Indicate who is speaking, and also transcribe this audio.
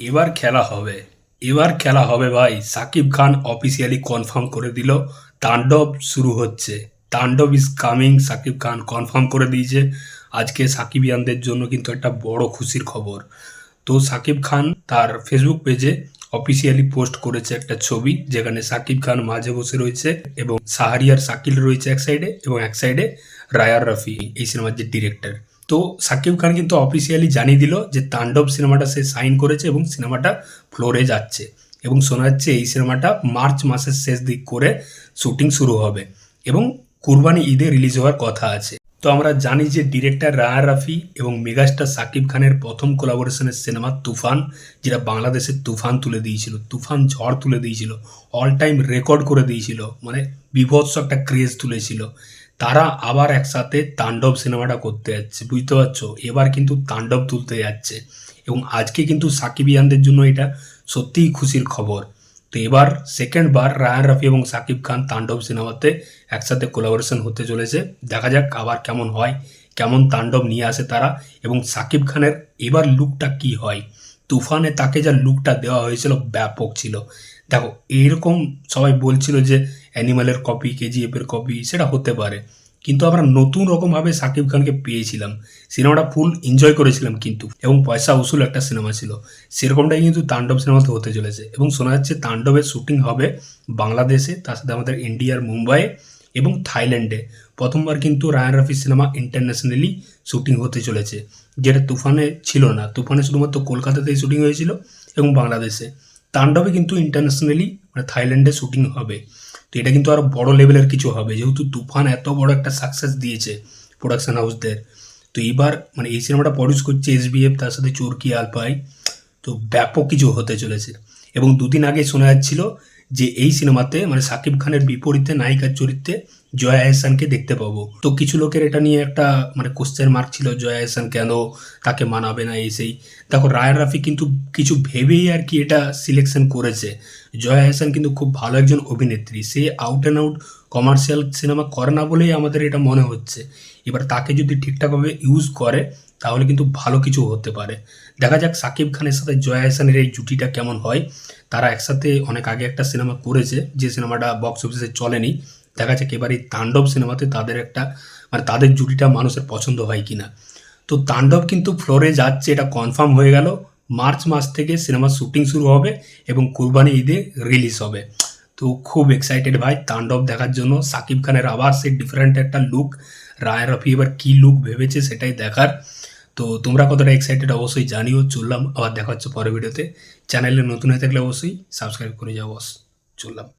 Speaker 1: এবার খেলা হবে। এবার খেলা হবে ভাই। সাকিব খান অফিসিয়ালি কনফার্ম করে দিল। তাণ্ডব শুরু হচ্ছে। Tandav is coming Shakib Khan confirm করে দিয়েছে। আজকে সাকিবিয়ানদের জন্য কিন্তু একটা বড় খুশির খবর। তো সাকিব খান তার ফেসবুক পেজে অফিসিয়ালি পোস্ট করেছে একটা ছবি, যেখানে সাকিব খান মাঝে বসে রয়েছে এবং সাহারিয়ার সাকিল রয়েছে এক সাইডে এবং এক সাইডে রায়ার রফি, এই সিনেমার যে ডিরেক্টর তো সাকিব খান কিন্তু অফিসিয়ালি জানিয়ে দিল যে তাণ্ডব সিনেমাটা সে সাইন করেছে এবং সিনেমাটা ফ্লোরে যাচ্ছে। এবং শোনা যাচ্ছে এই সিনেমাটা মার্চ মাসের শেষ দিক করে শুটিং শুরু হবে এবং কুরবানি ঈদে রিলিজ হওয়ার কথা আছে। তো আমরা জানি যে ডিরেক্টর রায়া রাফি এবং মেগাস্টার সাকিব খানের প্রথম কোলাবোরেশনের সিনেমা তুফান, যেটা বাংলাদেশের তুফান তুলে দিয়েছিল, তুফান ঝড় তুলে দিয়েছিল অল টাইম রেকর্ড করে দিয়েছিল মানে বিভৎস একটা ক্রেজ তুলেছিল। তারা আবার একসাথে তাণ্ডব সিনেমাটা করতে যাচ্ছে, বুঝতে পারছ? এবার কিন্তু তাণ্ডব তুলতে যাচ্ছে। এবং আজকে কিন্তু সাকিবিয়ানদের জন্য এটা সত্যিই খুশির খবর। তো এবার সেকেন্ড বার রায়ান রাফি এবং সাকিব খান তাণ্ডব সিনেমাতে একসাথে কোলাবোরেশন হতে চলেছে। দেখা যাক আবার কেমন হয়, কেমন তাণ্ডব নিয়ে আসে তারা এবং সাকিব খানের এবার লুকটা কি হয়। তুফানে তাকে যা লুকটা দেওয়া হয়েছিল ব্যাপক ছিল। দেখো, এইরকম সবাই বলছিল যে অ্যানিমালের কপি কেজিএফ এর কপি সেটা হতে পারে। কিন্তু আমরা নতুন রকমভাবে সাকিব খানকে পেয়েছিলাম। সিনেমাটা ফুল এনজয় করেছিলাম কিন্তু। এবং পয়সা উসুল একটা সিনেমা ছিল। সেরকমটাই কিন্তু তাণ্ডব সিনেমাতে হতে চলেছে। এবং শোনা যাচ্ছে তাণ্ডবের শুটিং হবে বাংলাদেশে, তার সাথে আমাদের ইন্ডিয়ার মুম্বাইয়ে এবং থাইল্যান্ডে। প্রথমবার কিন্তু রায়ান রাফির সিনেমা ইন্টারন্যাশনালি শুটিং হতে চলেছে। যেটা তুফানে ছিল না। তুফানে শুধুমাত্র কলকাতাতেই শুটিং হয়েছিল এবং বাংলাদেশে। তাণ্ডবে কিন্তু ইন্টারন্যাশনালি মানে থাইল্যান্ডে শুটিং হবে। তো এটা কিন্তু আরও বড় লেভেলের কিছু হবে। যেহেতু তুফান এত বড় একটা সাকসেস দিয়েছে প্রোডাকশন হাউসদের তো এবার মানে এই সিনেমাটা প্রডিউস করছে এসবিএফ তার সাথে চোরকি, আলপাই। তো ব্যাপক কিছু হতে চলেছে। এবং দুদিন আগে শোনা যাচ্ছিল যে এই সিনেমাতে মানে সাকিব খানের বিপরীতে নায়িকার চরিত্রে জয়া এহসানকে দেখতে পাবো। তো কিছু লোকের এটা নিয়ে একটা মানে কোশ্চেন মার্ক ছিল, জয়া এহসান কেন তাকে মানাবে না এই সেই। দেখো, রায়ান রাফি কিন্তু কিছু ভেবেই আর কি এটা সিলেকশন করেছে। জয়া এহসান কিন্তু খুব ভালো একজন অভিনেত্রী। সে out and out commercial cinema করে না বলেই আমাদের এটা মনে হচ্ছে। এবার তাকে যদি ঠিকঠাকভাবে ইউজ করে, তাহলে কিন্তু ভালো কিছু হতে পারে। দেখা যাক সাকিব খানের সাথে জয়া হাসানের এই জুটিটা কেমন হয়। তারা একসাথে অনেক আগে একটা সিনেমা করেছে, যে সিনেমাটা বক্স অফিসে চলেনি। দেখা যাক এবার এই তাণ্ডব সিনেমাতে তাদের একটা মানে তাদের জুটিটা মানুষের পছন্দ হয় কিনা। তো তাণ্ডব কিন্তু ফ্লোরে যাচ্ছে, এটা কনফার্ম হয়ে গেল। মার্চ মাস থেকে সিনেমার শুটিং শুরু হবে এবং কুরবানি ঈদে রিলিজ হবে। তো খুব এক্সাইটেড ভাই, তাণ্ডব দেখার জন্য। সাকিব খানের আবার সেই ডিফারেন্ট একটা লুক রায় রফি এবার কী লুক ভেবেছে সেটাই দেখার। তো তোমরা কতটা এক্সাইটেড অবশ্যই জানিও, চললাম। আবার দেখা হচ্ছে পরের ভিডিওতে। চ্যানেলে নতুন হয়ে থাকলে অবশ্যই সাবস্ক্রাইব করে যাও বস। চললাম।